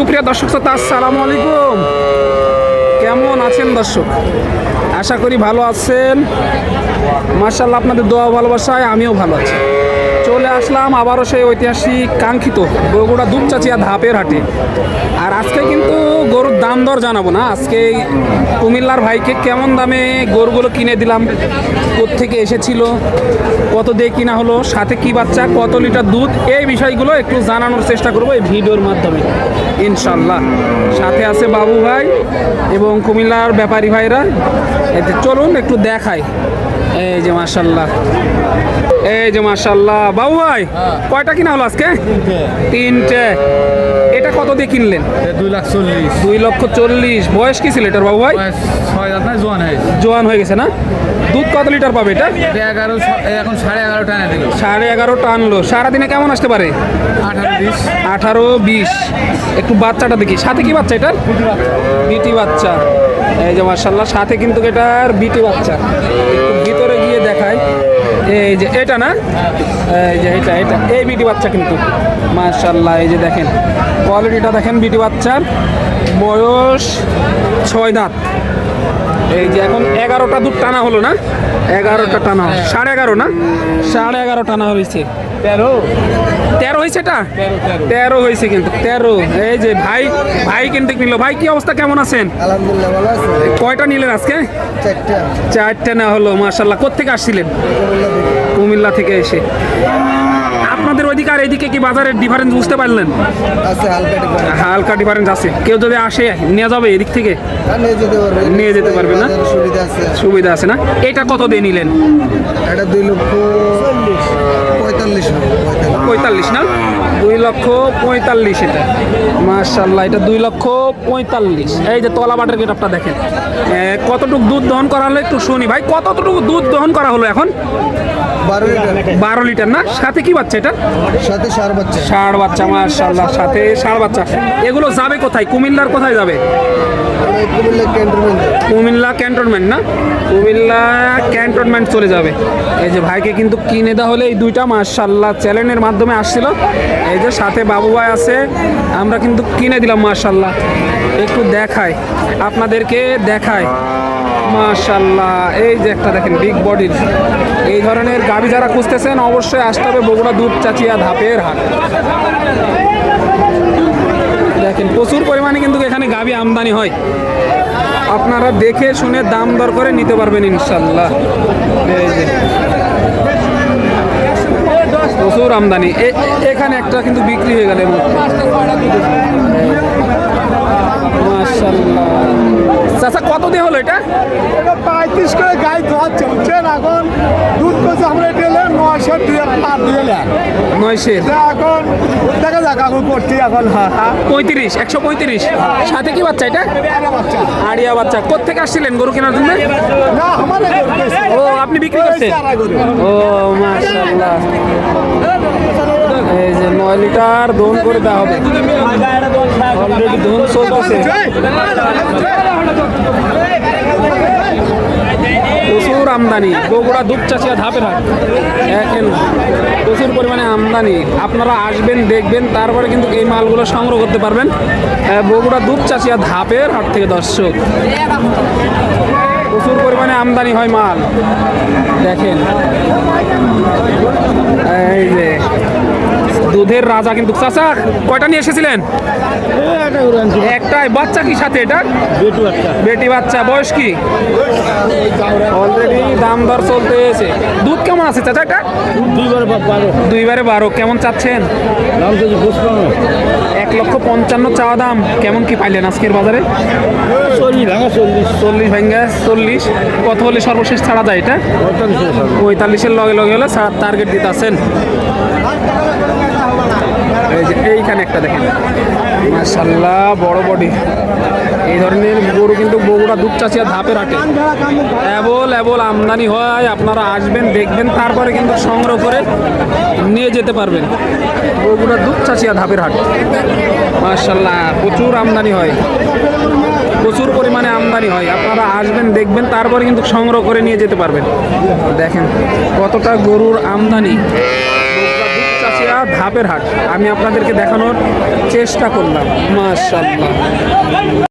সুপ্রিয় দর্শক শ্রোতা, আসসালামু আলাইকুম। কেমন আছেন দর্শক? আশা করি ভালো আছেন। মার্শাল্লাহ আপনাদের দোয়া ভালোবাসায় আমিও ভালো আছি। আসলাম আবারও সেই ঐতিহাসিক কাঙ্ক্ষিত বগুড়া দুপচাচিয়া ধাপের হাটে। আর আজকে কিন্তু গরুর দাম দর জানাব না। আজকে কুমিল্লার ভাইকে কেমন দামে গরুগুলো কিনে দিলাম থেকে এসেছিল, কত দিয়ে কিনা হলো, সাথে কি বাচ্চা, কত লিটার দুধ, এই বিষয়গুলো একটু জানানোর চেষ্টা করব এই ভিডিওর মাধ্যমে। ইনশাল্লাহ সাথে আছে বাবু ভাই এবং কুমিল্লার ব্যাপারী ভাইরা। এতে চলুন একটু দেখাই। এই যে মার্শাল্লাহ এই যে মার্শাল্লাহ বাবু ভাই কয়টা কিনা হলো আজকে? তিনটে। এটা কত দিয়ে কিনলেন? দুই লাখ চল্লিশ। দুই লক্ষ চল্লিশ। বয়স কি ছিল এটার বাবু ভাই? জোয়ান হয়ে গেছে না? দুধ কত লিটার পাবে এটা? এগারো এখন সাড়ে এগারো টাকা দিল সাড়ে এগারো টানলো সারাদিনে কেমন আসতে পারে? আঠারো বিশ। আঠারো বিশ। একটু বাচ্চাটা দেখি। সাথে কি বাচ্চা এটার? বিটি বাচ্চা। এই যে মার্শাল্লাহ সাথে কিন্তু এটার বিটি বাচ্চা একটু ভিতরে গিয়ে দেখায় এই যে এটা না? এই যে এটা এটা। এই বিটি বাচ্চা কিন্তু। মার্শাল্লাহ এই যে দেখেন। কোয়ালিটিটা দেখেন বিটি বাচ্চার। বয়স ছয় দাঁত। এই যে এখন এগারোটা দুধ টানা হলো না? এগারোটা টানা সাড়ে এগারো না? সাড়ে এগারো টানা হয়েছে। তেরো? তেরো হয়েছে এটা? তেরো হয়েছে কিন্তু তেরো। এই যে ভাই ভাই কিন্তু নিল। ভাই কি অবস্থা? কেমন আছেন? আলহামদুলিল্লাহ ভালো আছে। কয়টা নিলেন আজকে? চারটা। চারটে না হলো মার্শাল্লাহ কোথেকে আসছিলেন? কুমিল্লা থেকে এসে। আপনাদের ওইদিকে আর এইদিকে কি বাজারের ডিফারেন্স বুঝতে পারলেন? হালকা ডিফারেন্স আছে। কেউ যদি আসে নিয়ে যাবে এদিক থেকে? নিয়ে যেতে পারবে। না? সুবিধা আছে। সুবিধা আছে না? এটা কত দিয়ে নিলেন? এটা দুই লক্ষ পঁয়তাল্লিশ। পঁয়তাল্লিশ না? দুই লক্ষ পঁয়তাল্লিশ এটা। মার্শাল্লাহ এটা দুই লক্ষ পঁয়তাল্লিশ। এই যে তলা বাটের গেটআপটা দেখেন। কতটুকু দুধ দহন করা হলো একটু শুনি ভাই কতটুকু দুধ দহন করা হলো এখন? বারো লিটার। না? সাথে কি বাচ্চা এটা? সাথে সার বাচ্চা। ষাড় বাচ্চা মার্শাল্লাহ সাথে ষাড় বাচ্চা। এগুলো যাবে কোথায়? কুমিল্লার কোথায় যাবে? কুমিল্লা ক্যান্টনমেন্ট। কুমিল্লা ক্যান্টনমেন্ট না? কুমিল্লা ক্যান্টনমেন্ট চলে যাবে। এই যে ভাইকে কিন্তু কিনে দেওয়া হলে এই দুইটা মার্শাল্লাহ চ্যানেলের মাধ্যমে আসছিল। এই যে সাথে বাবু ভাই আছে, আমরা কিন্তু কিনে দিলাম মার্শাল্লাহ একটু দেখাই, আপনাদেরকে দেখাই। মার্শাল্লাহ এই যে একটা দেখেন বিগ বডির এই ধরনের গাড়ি যারা খুঁজতেছেন, অবশ্যই আসতে হবে বগুড়া দুধ চাচিয়া ধাপের হাট। দেখেন, প্রচুর পরিমাণে কিন্তু এখানে গাবি আমদানি হয়। আপনারা দেখে শুনে দাম দর করে নিতে পারবেন, ইনশাল্লাহ। প্রচুর আমদানি। এখানে একটা কিন্তু বিক্রি হয়ে গেল। চাচা, কত দিয়ে হলো এটা? পঁয়ত্রিশ করে গাই ধোয়াচ্ছে নয়শো দিয়ে পার দিয়ে নেন নয়শের এখন দেখা যাক এখন করছি এখন পঁয়ত্রিশ একশো পঁয়ত্রিশ। সাথে কি বাচ্চা এটা? আড়িয়া বাচ্চা। কোথেকে আসছিলেন গরু কেনার জন্য? ও আপনি বিক্রি করছেন? ও মাশাল্লাহ এই যে নয় লিটার দোন করে দেওয়া হবে। অলরেডি দোন চলতেছে আমদানি। বগুড়া দুধ চাষিয়া ধাপের হাট। দেখেন প্রচুর পরিমাণে আমদানি। আপনারা আসবেন দেখবেন তারপরে কিন্তু এই মালগুলো সংগ্রহ করতে পারবেন। বগুড়া দুধ চাষিয়া ধাপের হাট থেকে দর্শক। প্রচুর পরিমাণে আমদানি হয় মাল। দেখেন। এই যে দুধের রাজা কিন্তু চাচা কয়টা নিয়ে এসেছিলেন? একটাই বাচ্চা কি সাথে এটা? বেটি বাচ্চা বয়স কি? অলরেডি দাম দর চলতেছে দুধ কেমন আছে চাচা এটা দুইবারে বারো। কেমন চাচ্ছেন? এক লক্ষ পঞ্চান্ন চাওয়া দাম কেমন কি পাইলেন আজকের বাজারে? চল্লিশ ভেঙ্গা চল্লিশ। কত হলে সর্বশেষ ছাড়া যায় এটা? পঁয়তাল্লিশের লগে লগে হলে টার্গেট দিতে আছেন। এইখানে একটা দেখেন। মাশাল্লাহ বড় বডি এই ধরনের গরু কিন্তু বগুড়া দুধ চাষিয়া ধাপে রাখে। অ্যাবল অ্যাবল আমদানি হয়, আপনারা আসবেন, দেখবেন, তারপরে কিন্তু সংগ্রহ করে নিয়ে যেতে পারবেন। বগুড়া দুধ চাষিয়া ধাপের হাট। মাশাল্লাহ প্রচুর আমদানি হয়। প্রচুর পরিমাণে আমদানি হয়। আপনারা আসবেন, দেখবেন, তারপরে কিন্তু সংগ্রহ করে নিয়ে যেতে পারবেন। দেখেন কতটা গরুর আমদানি। ধাপের হাট। আমি আপনাদেরকে দেখানোর চেষ্টা করলাম। মাশাল্লাহ